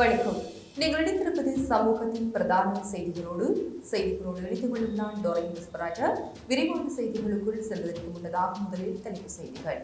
வணக்கம். நீங்கள் இணைந்திருப்பது சமூகத்தின் பிரதான செய்திகளோடு செய்திகளோடு இணைத்துக் கொள்ளும் நான் டோரின் புஷ்பராஜா விரிவான செய்திகளுக்குள் செல்வதற்கு முன்னதாக முதலில் தலைப்பு செய்திகள்.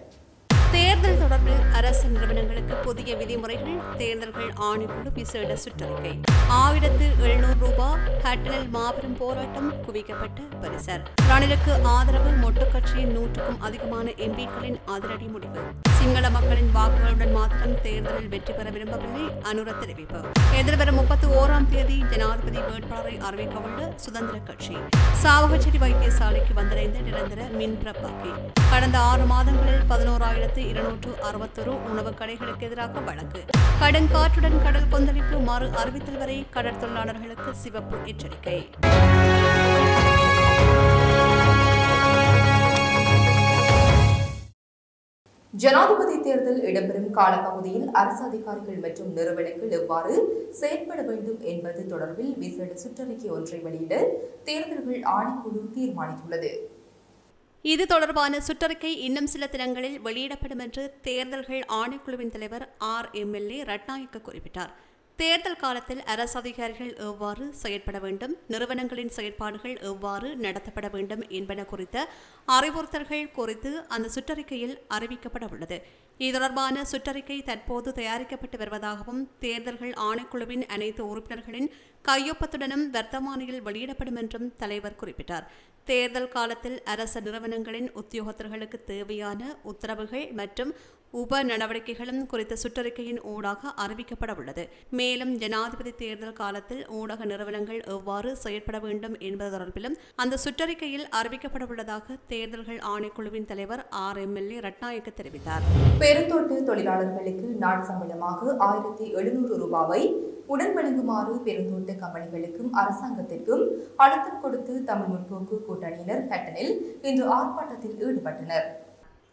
தேர்தல் தொடர்பில் அரசு நிறுவனங்களுக்கு புதிய விதிமுறைகள் தேர்தல்கள் ஆணைக்குழு விசேட சுற்றறிக்கை. ஆயிரத்து எழுநூறு ரூபாய் ஹட்டனில் மாபெரும் போராட்டம் குவிக்கப்பட்ட பரிசர். ரணிலுக்கு ஆதரவு மொட்டு கட்சியின் நூற்றுக்கும் அதிகமான எம்பிக்களின் அதிரடி முடிவு. சிங்கள மக்களின் வாக்குகளுடன் மாத்திரம் தேர்தலில் வெற்றி பெற விரும்பவில்லை அனுர தெரிவிப்பு. எதிர்வரும் முப்பத்தி ஓராம் தேதி ஜனாதிபதி வேட்பாளரை அறிவிக்கவுள்ள சுதந்திர கட்சி. சாவகச்சேரி வைத்தியசாலைக்கு வந்தடைந்த நிரந்தர மின் பிரபாக்கி கடந்த ஆறு மாதங்களில் பதினோராயிரத்து இருநூற்று அறுபத்தொரு உணவு கடைகளுக்கு எதிராக வழக்கு. கடுங்காற்றுடன் கடல் கொந்தளிப்பு மறு அறிவித்தல் வரை கடற்தொழிலாளர்களுக்கு சிவப்பு எச்சரிக்கை. ஜனாதிபதி தேர்தல் இடம்பெறும் காலப்பகுதியில் அரசு அதிகாரிகள் மற்றும் நிறுவனங்கள் எவ்வாறு செயற்பட வேண்டும் என்பது தொடர்பில் விசேட சுற்றறிக்கை ஒன்றை வெளியிட தேர்தல்கள் ஆணைக்குழு தீர்மானித்துள்ளது. இது தொடர்பான சுற்றறிக்கை இன்னும் சில தினங்களில் வெளியிடப்படும் என்று தேர்தல்கள் ஆணைக்குழுவின் தலைவர் ஆர் எம்எல்ஏ ரட்நாயக்க குறிப்பிட்டார். தேர்தல் காலத்தில் அரசு அதிகாரிகள் எவ்வாறு செயற்பட வேண்டும் நிறுவனங்களின் செயற்பாடுகள் எவ்வாறு நடத்தப்பட வேண்டும் என்பன குறித்த அறிவுறுத்தல்கள் குறித்து அந்த சுற்றறிக்கையில் அறிவிக்கப்பட உள்ளது. இது தொடர்பான சுற்றறிக்கை தற்போது தயாரிக்கப்பட்டு வருவதாகவும் தேர்தல்கள் ஆணைக்குழுவின் அனைத்து உறுப்பினர்களின் கையொப்பத்துடனும் வர்த்தமானியில் வெளியிடப்படும் என்றும் தலைவர் குறிப்பிட்டார். தேர்தல் காலத்தில் அரச நிறுவனங்களின் உத்தியோகத்தர்களுக்கு தேவையான உத்தரவுகள் மற்றும் உப நடவடிக்கைகளும் குறித்த சுற்றறிக்கையின் ஊடாக அறிவிக்கப்பட உள்ளது மேலும் ஜனாதிபதி தேர்தல் காலத்தில் ஊடக நிறுவனங்கள் எவ்வாறு செயற்பட வேண்டும் என்பது தொடர்பிலும் அந்த சுற்றறிக்கையில் அறிவிக்கப்பட உள்ளதாக தேர்தல்கள் ஆணைக்குழுவின் தலைவர் ஆர் எம்எல்ஏ ரட்நாயக்க தெரிவித்தார். பெருந்தோட்ட தொழிலாளர்களுக்கு நாள் சம்பளமாக ஆயிரத்தி எழுநூறு ரூபாவை உடன் வழங்குமாறு பெருந்தோட்ட கம்பெனிகளுக்கும் அரசாங்கத்திற்கும் அழுத்தம் கொடுத்து தமிழ் முற்போக்கு கூட்டணியினர் கட்டணில் இன்று ஆர்ப்பாட்டத்தில் ஈடுபட்டனர்.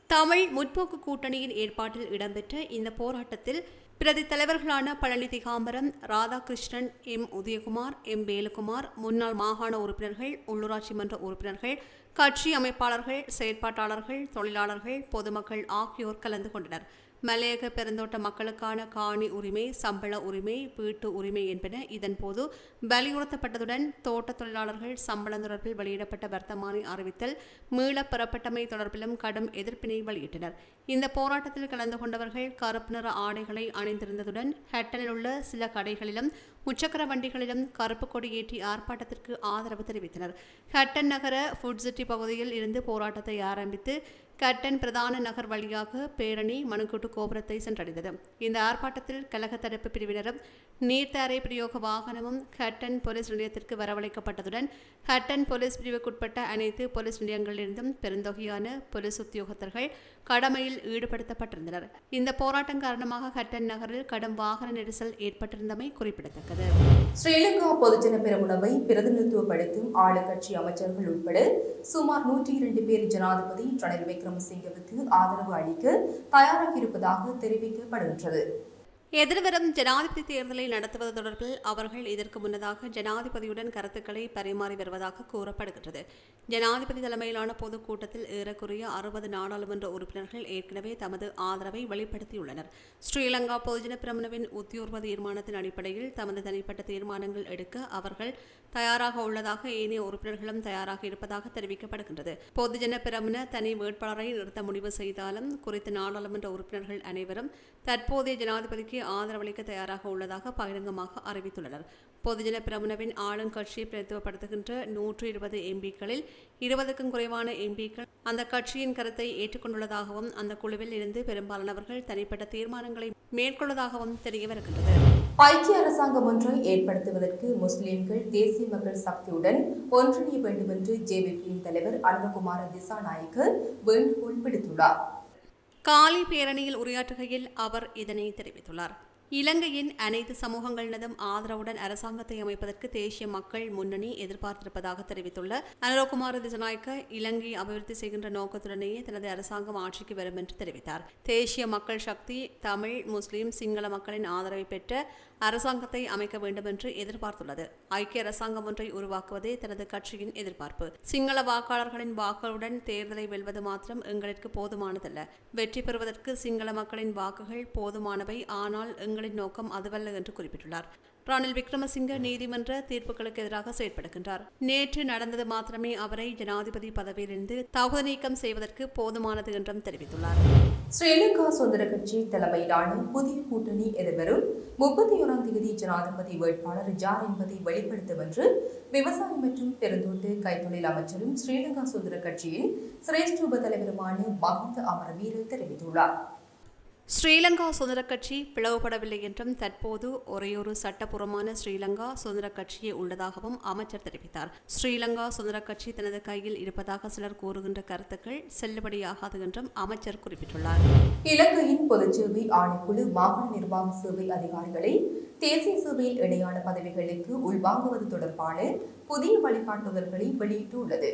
தமிழ் முற்போக்கு கூட்டணியின் ஏற்பாட்டில் இடம்பெற்ற இந்த போராட்டத்தில் பிரதி தலைவர்களான பழனி திகாம்பரம் ராதாகிருஷ்ணன் எம் உதயகுமார் எம் வேலுகுமார் முன்னாள் மாகாண உறுப்பினர்கள் உள்ளூராட்சி மன்ற உறுப்பினர்கள் கட்சி அமைப்பாளர்கள் செயற்பாட்டாளர்கள் தொழிலாளர்கள் பொதுமக்கள் ஆகியோர் கலந்து கொண்டனர். மலையக பெருந்தோட்ட மக்களுக்கான காணி உரிமை சம்பள உரிமை வீட்டு உரிமை என்பன இதன்போது வலியுறுத்தப்பட்டதுடன் தோட்ட தொழிலாளர்கள் சம்பளம் தொடர்பில் வெளியிடப்பட்ட வர்த்தமானி அறிவித்தல் மீளப் பெறப்பட்டமை தொடர்பிலும் கடும் எதிர்ப்பினை வெளியிட்டனர். இந்த போராட்டத்தில் கலந்து கொண்டவர்கள் கருப்பு நிற ஆடைகளை அணிந்திருந்ததுடன் ஹட்டனில் உள்ள சில கடைகளிலும் முச்சக்கர வண்டிகளிலும் கருப்பு கொடி ஏற்றி ஆர்ப்பாட்டத்திற்கு ஆதரவு தெரிவித்தனர். ஹட்டன் நகர ஃபுட் சிட்டி பகுதியில் இருந்து போராட்டத்தை ஆரம்பித்து கட்டன் பிரதான நகர் வழியாக பேரணி மணுக்கூட்டு கோபுரத்தை சென்றடைந்தது. இந்த ஆர்ப்பாட்டத்தில் கழக தடுப்பு பிரிவினரும் நீர்த்தாரை பிரயோக வாகனமும் ஹட்டன் போலீஸ் நிலையத்திற்கு வரவழைக்கப்பட்டதுடன் ஹட்டன் போலீஸ் பிரிவுக்குட்பட்ட அனைத்து போலீஸ் நிலையங்களிலிருந்தும் பெருந்தொகையான போலீஸ் உத்தியோகத்தர்கள் கடமையில் ஈடுபடுத்தப்பட்டிருந்தனர். இந்த போராட்டம் காரணமாக ஹட்டன் நகரில் கடும் வாகன நெரிசல் ஏற்பட்டிருந்தமை குறிப்பிடத்தக்கது. ஸ்ரீலங்கா பொதுஜன பெருமுனவை பிரதிநிதித்துவப்படுத்தும் ஆளுங்கட்சி அமைச்சர்கள் உட்பட சுமார் நூற்றி இரண்டு பேர் ஜனாதிபதி ரணில் விக்ரமசிங்கவுக்கு ஆதரவு அளிக்க தயாராக இருப்பதாக தெரிவிக்கப்படுகின்றது. எதிர்வரும் ஜனாதிபதி தேர்தலை நடத்துவது தொடர்பில் அவர்கள் இதற்கு முன்னதாக ஜனாதிபதியுடன் கருத்துக்களை பரிமாறி வருவதாக கூறப்படுகிறது ஜனாதிபதி தலைமையிலான பொதுக்கூட்டத்தில் ஏறக்குறைய அறுபது நாடாளுமன்ற உறுப்பினர்கள் ஏற்கனவே தமது ஆதரவை வெளிப்படுத்தியுள்ளனர். ஸ்ரீலங்கா பொதுஜன பிரமணவின் உத்தியோர்வ தீர்மானத்தின் அடிப்படையில் தமது தனிப்பட்ட தீர்மானங்கள் எடுக்க அவர்கள் தயாராக உள்ளதாக ஏனைய உறுப்பினர்களும் தயாராக இருப்பதாக தெரிவிக்கப்படுகின்றது. பொதுஜன பிரமண தனி வேட்பாளரை நிறுத்த முடிவு செய்தாலும் குறித்த நாடாளுமன்ற உறுப்பினர்கள் அனைவரும் தற்போதைய ஜனாதிபதிக்கு ஆதரவளிக்க தயாராக உள்ளதாக பகிரங்கமாக அறிவித்துள்ளனர். பொதுஜன பிரமுனவின் ஆளுங்கட்சியை பிரதித்துவப்படுத்துகின்ற நூற்று இருபது எம்பிக்களில் இருபதுக்கும் குறைவான எம்பிக்கள் அந்த கட்சியின் கருத்தை ஏற்றுக்கொண்டுள்ளதாகவும் அந்த குழுவில் இருந்து பெரும்பாலானவர்கள் தனிப்பட்ட தீர்மானங்களை மேற்கொள்வதாகவும் தெரியவருகின்றது ஐக்கிய அரசாங்கம் ஒன்றை ஏற்படுத்துவதற்கு முஸ்லிம்கள் தேசிய மக்கள் சக்தியுடன் ஒன்றிணைய வேண்டும் என்று ஜேவிபியின் தலைவர் அனுகுமார திசாநாயக்கு வேண்டுகோள் விடுத்துள்ளார். காலி பேரணியில் உரையாற்றுகையில் அவர் இதனை தெரிவித்துள்ளார். இலங்கையின் அனைத்து சமூகங்களினதும் ஆதரவுடன் அரசாங்கத்தை அமைப்பதற்கு தேசிய மக்கள் முன்னணி எதிர்பார்த்திருப்பதாக தெரிவித்துள்ள அனுரகுமார திசநாயக்க இலங்கை அபிவிருத்தி செய்கின்ற நோக்கத்துடனேயே தனது அரசாங்கம் ஆட்சிக்கு வரும் என்று தெரிவித்தார். தேசிய மக்கள் சக்தி தமிழ் முஸ்லிம் சிங்கள மக்களின் ஆதரவை பெற்ற அரசாங்கத்தை அமைக்க வேண்டும் என்று எதிர்பார்த்துள்ளது. ஐக்கிய அரசாங்கம் ஒன்றை உருவாக்குவதே தனது கட்சியின் எதிர்பார்ப்பு. சிங்கள வாக்காளர்களின் வாக்குகளுடன் தேர்தலை வெல்வது மாத்திரம் எங்களுக்கு போதுமானதல்ல. வெற்றி பெறுவதற்கு சிங்கள மக்களின் வாக்குகள் போதுமானவை. ஆனால் எங்களின் நோக்கம் அதுவல்ல என்று குறிப்பிட்டுள்ளார். ரணில் விக்ரமசிங்க நீதிமன்ற தீர்ப்புகளுக்கு எதிராக செயற்படுகின்றார். நேற்று நடந்தது மாத்திரமே அவரை ஜனாதிபதி பதவியிலிருந்து தகுதி நீக்கம் செய்வதற்கு போதுமானது என்றும் தெரிவித்துள்ளார். ஸ்ரீலங்கா சுதந்திர கட்சி தலைமையிலான புதிய கூட்டணி எதிர்வரும் முப்பத்தி ஓராம் தேதி ஜனாதிபதி வேட்பாளர் ஜார் என்பதை வெளிப்படுத்தும் என்று விவசாயம் மற்றும் பெருந்தோட்ட கைத்தொழில் அமைச்சரும் ஸ்ரீலங்கா சுதந்திர கட்சியின் சிரேஷ்ட உப தலைவருமான மஹிந்த அமரவீர தெரிவித்துள்ளார். ஸ்ரீலங்கா சுதந்திர கட்சி பிளவுபடவில்லை என்றும் தற்போது ஒரேயொரு சட்டபூர்வமான ஸ்ரீலங்கா சுதந்திர கட்சியே உள்ளதாகவும் அமைச்சர் தெரிவித்தார். ஸ்ரீலங்கா சுதந்திர கட்சி தனது கையில் இருப்பதாக சிலர் கூறுகின்ற கருத்துக்கள் செல்லுபடியாகாது என்றும் அமைச்சர் குறிப்பிட்டுள்ளார். இலங்கையின் பொதுச்சேவை ஆணைக்குழு மாகாண நிர்வாக சேவை அதிகாரிகளை தேசிய சேவையில் இடையான பதவிகளுக்கு உள்வாங்குவது தொடர்பான புதிய வழிகாட்டுதல்களை வெளியிட்டுள்ளது.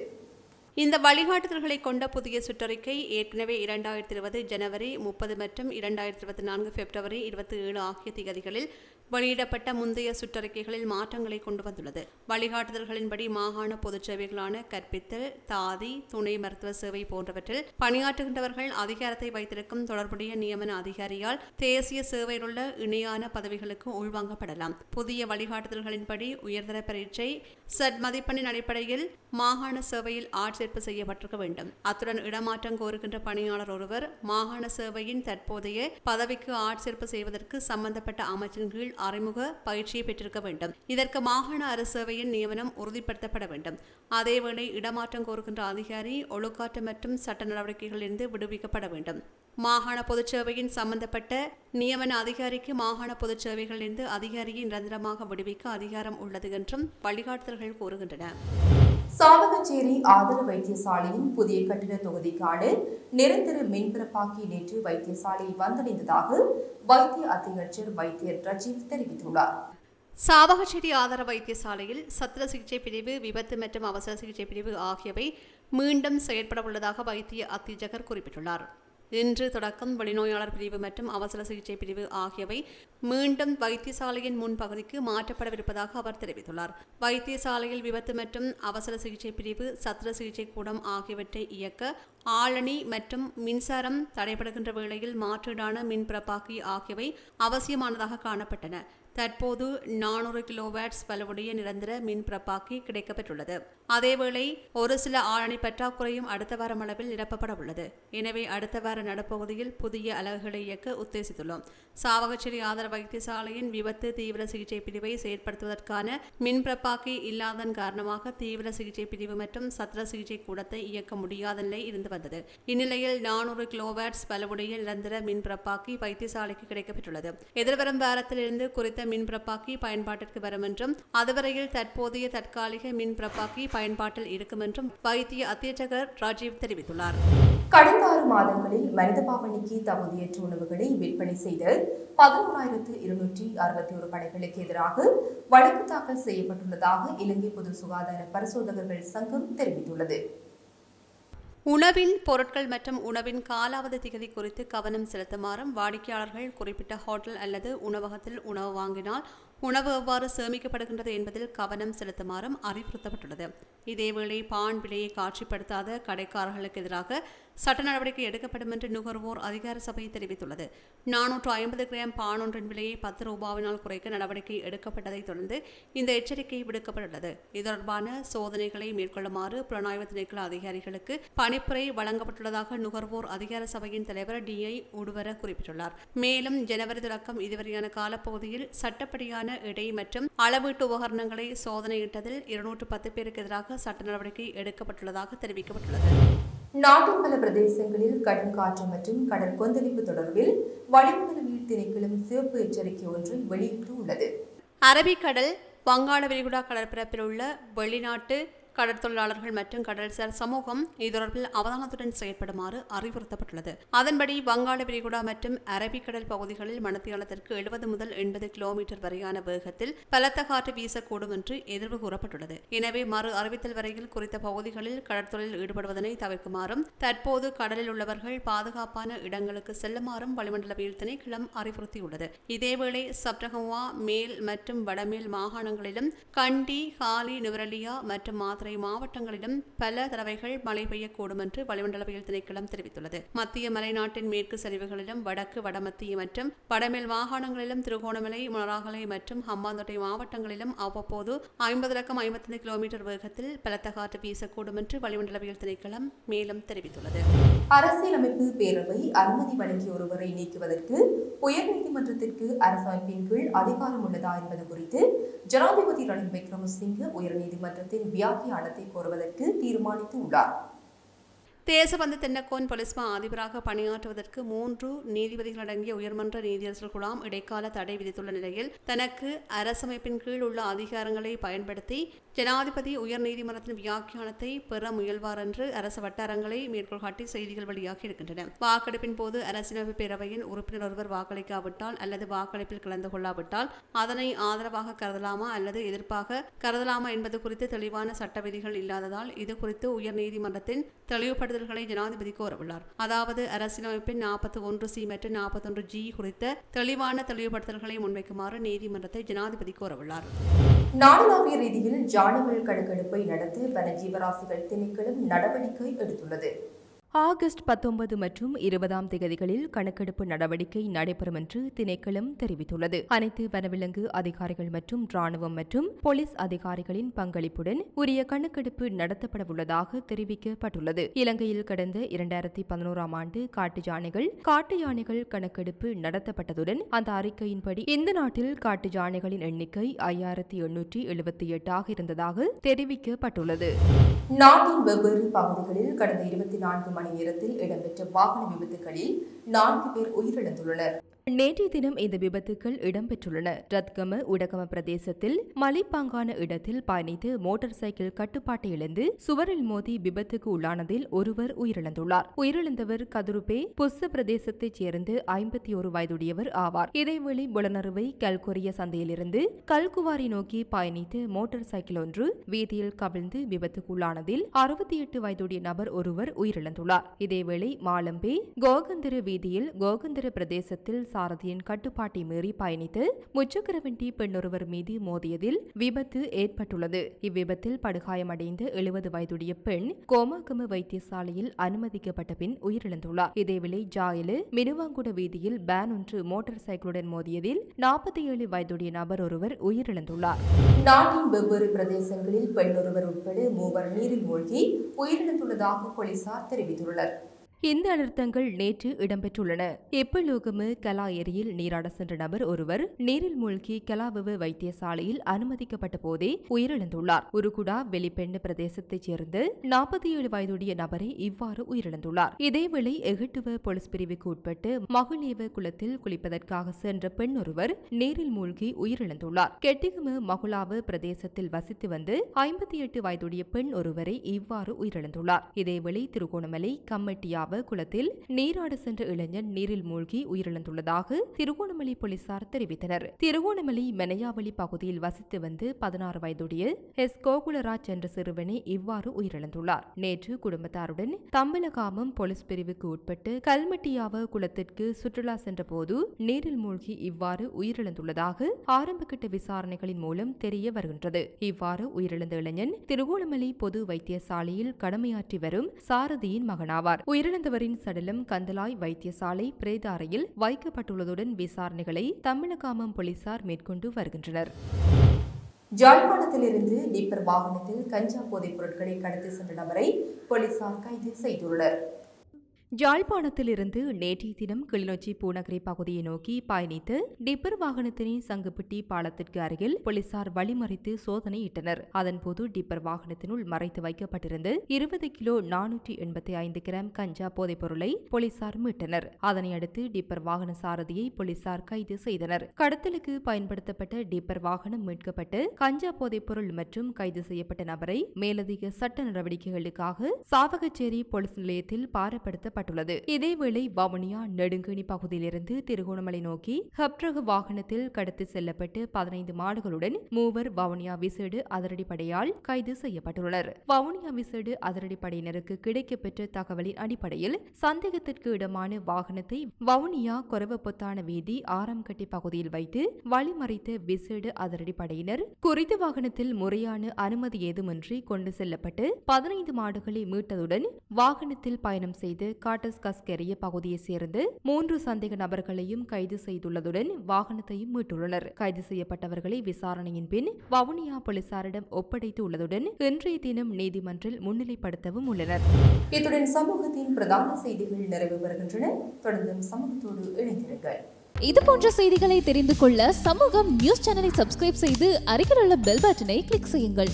இந்த வழிகாட்டுதல்களை கொண்ட புதிய சுற்றறிக்கை ஏற்கனவே இரண்டாயிரத்தி இருபது ஜனவரி முப்பது மற்றும் இரண்டாயிரத்தி இருபத்தி நான்கு பிப்ரவரி இருபத்தி ஏழு ஆகிய திகதிகளில் வெளியிடப்பட்ட முந்தைய சுற்றறிக்கைகளில் மாற்றங்களை கொண்டு வந்துள்ளது. வழிகாட்டுதல்களின்படி மாகாண பொதுச் சேவைகளான கற்பித்தல் தாதி துணை மருத்துவ சேவை போன்றவற்றில் பணியாற்றுகின்றவர்கள் அதிகாரத்தை வைத்திருக்கும் தொடர்புடைய நியமன அதிகாரியால் தேசிய சேவையிலுள்ள இணையான பதவிகளுக்கு உள்வாங்கப்படலாம். புதிய வழிகாட்டுதல்களின்படி உயர்தர பரீட்சை சட் மதிப்பெண்ணின் அடிப்படையில் மாகாண சேவையில் ஆட்சேர்ப்பு செய்யப்பட்டிருக்க வேண்டும். அத்துடன் இடமாற்றம் கோருகின்ற பணியாளர் ஒருவர் மாகாண சேவையின் தற்போதைய பதவிக்கு ஆட்சேர்ப்பு செய்வதற்கு சம்பந்தப்பட்ட அமைச்சின் கீழ் அறிமுக பயிற்சியை பெற்றிருக்க வேண்டும். இதற்கு மாகாண அரசவையின் நியமனம் உறுதிப்படுத்தப்பட வேண்டும். அதேவேளை இடமாற்றம் கோருகின்ற அதிகாரி ஒழுக்காற்று மற்றும் சட்ட நடவடிக்கைகளிலிருந்து விடுவிக்கப்பட வேண்டும். மாகாண பொதுச்சேவையின் சம்பந்தப்பட்ட நியமன அதிகாரிக்கு மாகாண பொதுச்சேவைகளிலிருந்து அதிகாரியை நிரந்தரமாக விடுவிக்க அதிகாரம் உள்ளது என்றும் வழிகாட்டுதல்கள் கூறுகின்றன. சாவகச்சேரி ஆதர வைத்தியசாலையின் புதிய கட்டிட தொகுதிக்கான நிரந்தர மின்பரப்பாக்கி நேற்று வைத்தியசாலையை வந்தடைந்ததாக வைத்திய அத்தியட்சர் வைத்தியர் ரஜீவ் தெரிவித்துள்ளார். சாவகச்சேரி ஆதார வைத்தியசாலையில் சத்திர சிகிச்சை பிரிவு விபத்து மற்றும் அவசர சிகிச்சை பிரிவு ஆகியவை மீண்டும் செயற்பட உள்ளதாக வைத்திய அத்தியட்சகர் குறிப்பிட்டுள்ளார். இன்று தொடக்கம் வெளிநோயாளர் பிரிவு மற்றும் அவசர சிகிச்சை பிரிவு ஆகியவை மீண்டும் வைத்தியசாலையின் முன்பகுதிக்கு மாற்றப்படவிருப்பதாக அவர் தெரிவித்துள்ளார். வைத்தியசாலையில் விபத்து மற்றும் அவசர சிகிச்சை பிரிவு சத்திர சிகிச்சை கூடம் ஆகியவற்றை இயக்க ஆளணி மற்றும் மின்சாரம் தடைபடுகின்ற வேளையில் மாற்றீடான மின்பிறப்பாக்கி ஆகியவை அவசியமானதாக காணப்பட்டன. தற்போது நானூறு கிலோவாட்ஸ் பலவுடைய நிரந்தர மின் பிரப்பாக்கி கிடைக்கப்பெற்றுள்ளது. அதேவேளை ஒரு சில ஆளணி பற்றாக்குறையும் அடுத்த வாரம் அளவில் நிரப்பப்பட உள்ளது. எனவே அடுத்த வார நடுப்பகுதியில் புதிய அலகுகளை இயக்க உத்தேசித்துள்ளோம். சாவகச்சேரி ஆதார வைத்தியசாலையின் விபத்து தீவிர சிகிச்சை பிரிவை செயற்படுத்துவதற்கான மின் பிரப்பாக்கி இல்லாதன் காரணமாக தீவிர சிகிச்சை பிரிவு மற்றும் சத்திர சிகிச்சை கூடத்தை இயக்க முடியாத நிலை இருந்து வந்தது. இந்நிலையில் நானூறு கிலோவாட்ஸ் பலவுடைய நிரந்தர மின் பிரப்பாக்கி வைத்தியசாலைக்கு கிடைக்கப்பட்டுள்ளது எதிர்வரும் வாரத்திலிருந்து குறித்த மின் பிரப்பாக்கி பயன்பாட்டிற்கு வரும் என்றும் அதுவரையில் தற்போதைய தற்காலிக மின் பிரப்பாக்கி பயன்பாட்டில் இருக்கும் என்றும் வைத்திய அத்தியட்சகர் ராஜீவ் தெரிவித்துள்ளார். கடந்த ஆறு மாதங்களில் மனித பாவனைக்கு தகுதியற்ற உணவுகளை விற்பனை செய்த பதினோராயிரத்து இருநூற்றி அறுபத்தி ஒரு படைகளுக்கு எதிராக வழக்கு தாக்கல் செய்யப்பட்டுள்ளதாக இலங்கை பொது சுகாதார பரிசோதகர்கள் சங்கம் தெரிவித்துள்ளது. உணவின் பொருட்கள் மற்றும் உணவின் காலாவதி திகதி குறித்து கவனம் செலுத்துமாறும் வாடிக்கையாளர்கள் குறிப்பிட்ட ஹோட்டல் அல்லது உணவகத்தில் உணவு வாங்கினால் உணவு எவ்வாறு சேமிக்கப்படுகின்றது என்பதில் கவனம் செலுத்துமாறும் அறிவுறுத்தப்பட்டுள்ளது. இதேவேளை பான் விலையை காட்சிப்படுத்தாத கடைக்காரர்களுக்கு எதிராக சட்ட நடவடிக்கை எடுக்கப்படும் என்று நுகர்வோர் அதிகார சபை தெரிவித்துள்ளது. நானூற்று ஐம்பது கிராம் பான் ஒன்றின் விலையை பத்து ரூபாவினால் குறைக்க நடவடிக்கை எடுக்கப்பட்டதைத் தொடர்ந்து இந்த எச்சரிக்கை விடுக்கப்பட்டுள்ளது. இது தொடர்பான சோதனைகளை மேற்கொள்ளுமாறு புலனாய்வு திணைக்கள அதிகாரிகளுக்கு பணிப்புரை வழங்கப்பட்டுள்ளதாக நுகர்வோர் அதிகார சபையின் தலைவர் டி. ஐ. உடுவர குறிப்பிட்டுள்ளார். மேலும் ஜனவரி தொடக்கம் இதுவரையான காலப்பகுதியில் சட்டப்படியான எடை மற்றும் அளவீட்டு உபகரணங்களை சோதனையிட்டதில் இருநூற்று பத்து பேருக்கு எதிராக சட்ட நடவடிக்கை எடுக்கப்பட்டுள்ளதாக தெரிவிக்கப்பட்டுள்ளது. நாட்டின் பல பிரதேசங்களில் கடும் காற்று மற்றும் கடல் கொந்தளிப்பு தொடர்பில் வளிமண்டலவியல் திணைக்களம் சிவப்பு எச்சரிக்கை ஒன்றை வெளியிட்டு உள்ளது அரபிக்கடல் வங்காள விரிகுடா கடற்பரப்பில் உள்ள வெளிநாட்டு கடற்தொழிலாளர்கள் மற்றும் கடல்சார் சமூகம் இது தொடர்பில் அவதானத்துடன் செயற்படுமாறு அறிவுறுத்தப்பட்டுள்ளது. அதன்படி வங்காள விரிகுடா மற்றும் அரபிக்கடல் பகுதிகளில் மணத்தியாலத்திற்கு எழுபது முதல் எண்பது கிலோமீட்டர் வரையான வேகத்தில் பலத்த காற்று வீசக்கூடும் என்று எதிர்வு கூறப்பட்டுள்ளது. எனவே மறு அறிவித்தல் வரையில் குறித்த பகுதிகளில் கடற்தொழில் ஈடுபடுவதனை தவிர்க்குமாறும் தற்போது கடலில் உள்ளவர்கள் பாதுகாப்பான இடங்களுக்கு செல்லுமாறும் வளிமண்டலவியல் திணைக்களம் அறிவுறுத்தியுள்ளது. இதேவேளை சப்ரகமுவா மேல் மற்றும் வடமேல் மாகாணங்களிலும் கண்டி ஹாலி நுவரலியா மற்றும் மதுரை மாவட்டங்களிலும் பல தடவைகள் மழை பெய்யக்கூடும் என்று வளிமண்டலவியல் திணைக்களம் தெரிவித்துள்ளது. மத்திய மலைநாட்டின் மேற்கு சரிவுகளிலும் வடக்கு வடமத்திய மற்றும் வடமேல் மாகாணங்களிலும் திருகோணமலை முனராகலை மற்றும் ஹம்பாந்தோட்டை மாவட்டங்களிலும் அவ்வப்போது ஐம்பது லக்கம் ஐம்பத்தைந்து கிலோமீட்டர் வேகத்தில் பலத்த காற்று வீசக்கூடும் என்று வளிமண்டலவியல் திணைக்களம் மேலும் தெரிவித்துள்ளது. அரசியலமைப்பு பேரவை அனுமதி வழங்கிய ஒருவரை நீக்குவதற்கு உயர்நீதிமன்றத்திற்கு அரசமைப்பின் கீழ் அதிகாரம் உள்ளதா என்பது குறித்து ஜனாதிபதி ரணில் விக்ரமசிங்கே உயர்நீதிமன்றத்தின் வியாக்கியானத்தை கோருவதற்கு தீர்மானித்து உள்ளார் தேசபந்து தென்னக்கோன் பொலிஸ்மா அதிபராக பணியாற்றுவதற்கு மூன்று நீதிபதிகள் அடங்கிய உயர்மன்ற நீதியரசர் குழாம் இடைக்கால தடை விதித்துள்ள நிலையில் தனக்கு அரசமைப்பின் கீழ் உள்ள அதிகாரங்களை பயன்படுத்தி ஜனாதிபதி உயர்நீதிமன்றத்தின் வியாக்கியானத்தை பெற முயல்வார் என்று அரசு வட்டாரங்களை மேற்கோள் காட்டி செய்திகள் வெளியாகி இருக்கின்றன வாக்கெடுப்பின் போது அரசியலமைப்பு பேரவையின் உறுப்பினர் ஒருவர் வாக்களிக்காவிட்டால் அல்லது வாக்களிப்பில் கலந்து கொள்ளாவிட்டால் அதனை ஆதரவாக கருதலாமா அல்லது எதிர்ப்பாக கருதலாமா என்பது குறித்து தெளிவான சட்ட விதிகள் இல்லாததால் இது குறித்து உயர்நீதிமன்றத்தின் தெளிவுபடுத்தல்களை ஜனாதிபதி கோரவுள்ளார். அதாவது அரசியலமைப்பின் நாற்பத்தி ஒன்று சி மற்றும் நாற்பத்தொன்று ஜி குறித்த தெளிவான தெளிவுபடுத்தல்களை முன்வைக்குமாறு நீதிமன்றத்தை ஜனாதிபதி கோரவுள்ளார். நாடளாவிய ரீதியில் ஜானங்கள் கணக்கெடுப்பை நடத்த வனஜீவராசிகள் திணைக்களம் நடவடிக்கை எடுத்துள்ளது. ஆகஸ்ட் பத்தொன்பது மற்றும் இருபதாம் தேதிகளில் கணக்கெடுப்பு நடவடிக்கை நடைபெறும் என்று திணைக்களம் தெரிவித்துள்ளது. அனைத்து வனவிலங்கு அதிகாரிகள் மற்றும் ராணுவம் மற்றும் போலீஸ் அதிகாரிகளின் பங்களிப்புடன் உரிய கணக்கெடுப்பு நடத்தப்பட உள்ளதாக தெரிவிக்கப்பட்டுள்ளது. இலங்கையில் கடந்த இரண்டாயிரத்தி பதினோராம் ஆண்டு காட்டு யானைகள் காட்டு யானைகள் கணக்கெடுப்பு நடத்தப்பட்டதுடன் அந்த அறிக்கையின்படி இந்த நாட்டில் காட்டு யானைகளின் எண்ணிக்கை ஐயாயிரத்தி எண்ணூற்றி எழுபத்தி எட்டாக இருந்ததாக தெரிவிக்கப்பட்டுள்ளது. நாட்டின் வெவ்வேறு பகுதிகளில் கடந்த இருபத்தி நான்கு மணி நேரத்தில் இடம்பெற்ற வாகன விபத்துகளில் நான்கு பேர் உயிரிழந்துள்ளனர். நேற்றைய தினம் இந்த விபத்துக்கள் இடம்பெற்றுள்ளன. ரத்கம உடகம பிரதேசத்தில் மலைப்பாங்கான இடத்தில் பயணித்து மோட்டார் சைக்கிள் கட்டுப்பாட்டை இழந்து சுவரில் மோதி விபத்துக்கு உள்ளானதில் ஒருவர் உயிரிழந்துள்ளார். உயிரிழந்தவர் கதுருபே புஸ்ஸ பிரதேசத்தைச் சேர்ந்து ஐம்பத்தி ஒரு வயதுடையவர் ஆவார். இதேவேளை புலனறுவை கல்கொரிய சந்தையிலிருந்து கல்குவாரி நோக்கி பயணித்து மோட்டார் சைக்கிள் ஒன்று வீதியில் கவிழ்ந்து விபத்துக்குள்ளானதில் அறுபத்தி எட்டு வயதுடைய நபர் ஒருவர் உயிரிழந்துள்ளார். இதேவேளை மாலம்பே கோகந்திர வீதியில் கோகந்திர பிரதேசத்தில் சாரதியின் கட்டுப்பாட்டை மீறி பயணித்து முச்சக்கரவண்டி பெண்ணொருவர் மீது மோதியதில் விபத்து ஏற்பட்டுள்ளது. இவ்விபத்தில் படுகாயமடைந்த எழுபது வயதுடைய பெண் கோமாகம வைத்தியசாலையில் அனுமதிக்கப்பட்ட பின் உயிரிழந்துள்ளார். இதேவேளை ஜாயிலு மினுவாங்குட வீதியில் பேன் ஒன்று மோட்டார் சைக்கிளுடன் மோதியதில் நாற்பத்தி ஏழு வயதுடைய நபர் ஒருவர் உயிரிழந்துள்ளார். நாட்டின் வெவ்வேறு பிரதேசங்களில் பெண்ணொருவர் உட்பட மூவர் நீரில் மூழ்கி உயிரிழந்துள்ளதாக போலீசார் தெரிவித்துள்ளனர். இந்த அனர்த்தங்கள் நேற்று இடம்பெற்றுள்ளன. எப்பலோகமு கலா ஏரியில் நீராட சென்ற நபர் ஒருவர் நீரில் மூழ்கி கலாவவ வைத்தியசாலையில் அனுமதிக்கப்பட்ட போதே உயிரிழந்துள்ளார். உருகுடா வெளிப்பெண் பிரதேசத்தைச் சேர்ந்த நாற்பத்தி ஏழு வயதுடைய நபரை இவ்வாறு உயிரிழந்துள்ளார். இதேவேளை எகிட்டுவ போலீஸ் பிரிவுக்கு உட்பட்டு மகுநேவ குளத்தில் குளிப்பதற்காக சென்ற பெண் ஒருவர் நீரில் மூழ்கி உயிரிழந்துள்ளார். கெட்டிகுமு மகுலாவு பிரதேசத்தில் வசித்து வந்து ஐம்பத்தி எட்டு வயதுடைய பெண் ஒருவரை இவ்வாறு உயிரிழந்துள்ளார். இதேவேளை திருகோணமலை கம்மட்டியாவ குளத்தில் நீராட சென்ற இளைஞன் நீரில் மூழ்கி உயிரிழந்துள்ளதாக திருகோணமலை போலீசார் தெரிவித்தனர். திருகோணமலை மெனையாவளி பகுதியில் வசித்து வந்து பதினாறு வயதுடைய எஸ். கோகுலராஜ் என்ற சிறுவனை இவ்வாறு உயிரிழந்துள்ளார். நேற்று குடும்பத்தாருடன் தம்பலகாமம் போலீஸ் பிரிவுக்கு உட்பட்டு கல்மட்டியாவ குளத்திற்கு சுற்றுலா சென்றபோது நீரில் மூழ்கி இவ்வாறு உயிரிழந்துள்ளதாக ஆரம்பகட்ட விசாரணைகளின் மூலம் தெரிய வருகின்றது. இவ்வாறு உயிரிழந்த இளைஞன் திருகோணமலை பொது வைத்தியசாலையில் கடமையாற்றி வரும் சாரதியின் மகனாவார். உயிரிழந்த உயிரிழந்தவரின் சடலம் கந்தலாய் வைத்தியசாலை பிரேத அறையில் வைக்கப்பட்டுள்ளதுடன் விசாரணைகளை தமிழகாமம் போலீசார் மேற்கொண்டு வருகின்றனர். ஜாழ்ப்பாணத்திலிருந்து டீப்பர் வாகனத்தில் கஞ்சா போதைப் பொருட்களை கடத்தி சென்ற நபரை போலீசார் கைது செய்துள்ளனர். யாழ்ப்பாணத்திலிருந்து நேற்றைய தினம் கிளிநொச்சி பூநகரி பகுதியை நோக்கி பயணித்து டிப்பர் வாகனத்தினை சங்குப்பிட்டி பாலத்திற்கு அருகில் போலீசார் வழிமறித்து சோதனையிட்டனர் அதன்போது டிப்பர் வாகனத்தினுள் மறைத்து வைக்கப்பட்டிருந்து இருபது கிலோ நானூற்றி எண்பத்தி ஐந்து கிராம் கஞ்சா போதைப் பொருளை போலீசார் மீட்டனர். அதனை அடுத்து டிப்பர் வாகன சாரதியை போலீசார் கைது செய்தனர். கடத்தலுக்கு பயன்படுத்தப்பட்ட டிப்பர் வாகனம் மீட்கப்பட்டு கஞ்சா போதைப் பொருள் மற்றும் கைது செய்யப்பட்ட நபரை மேலதிக சட்ட நடவடிக்கைகளுக்காக சாவகச்சேரி போலீஸ் நிலையத்தில் பாரப்படுத்தப்பட்டுள்ளது இதேவேளை வவுனியா நெடுங்கணி பகுதியிலிருந்து திருகோணமலை நோக்கி ஹப்ரக வாகனத்தில் கடத்தி செல்லப்பட்டு பதினைந்து மாடுகளுடன் மூவர் வவுனியா விசேடு அதிரடிப்படையால் கைது செய்யப்பட்டுள்ளனர். வவுனியா விசேடு அதிரடிப்படையினருக்கு கிடைக்கப்பெற்ற தகவலின் அடிப்படையில் சந்தேகத்திற்கு இடமான வாகனத்தை வவுனியா கொரவப்பொத்தான வீதி ஆரம்கட்டி பகுதியில் வைத்து வழிமறைத்த விசேடு அதிரடிப்படையினர் குறித்த வாகனத்தில் முறையான அனுமதி ஏதுமின்றி கொண்டு செல்லப்பட்டு பதினைந்து மாடுகளை மீட்டதுடன் வாகனத்தில் பயணம் செய்து காட்டஸ் கஸ்கெரிய பகுதியைச் சேர்ந்து மூன்று சந்தேக நபர்களையும் கைது செய்துள்ளதுடன் வாகனத்தையும் மீட்டுள்ளனர். கைது செய்யப்பட்டவர்களை விசாரணையின் பின் வவுனியா போலீசாரிடம் ஒப்படைத்து உள்ளதுடன் இன்றைய தினம் நீதிமன்றில் முன்னிலைப்படுத்தவும் உள்ளனர். இத்துடன் சமூகத்தின் பிரதான செய்திகள் நிறைவு பெறுகின்றன. தொடர்ந்தும் சமூகத்தோடு இணைந்திருங்கள். இது போன்ற செய்திகளை தெரிந்து கொள்ள சமூகம் நியூஸ் சேனலை சப்ஸ்கிரைப் செய்து அருகில் உள்ள பெல் பட்டனை கிளிக் செய்யுங்கள்.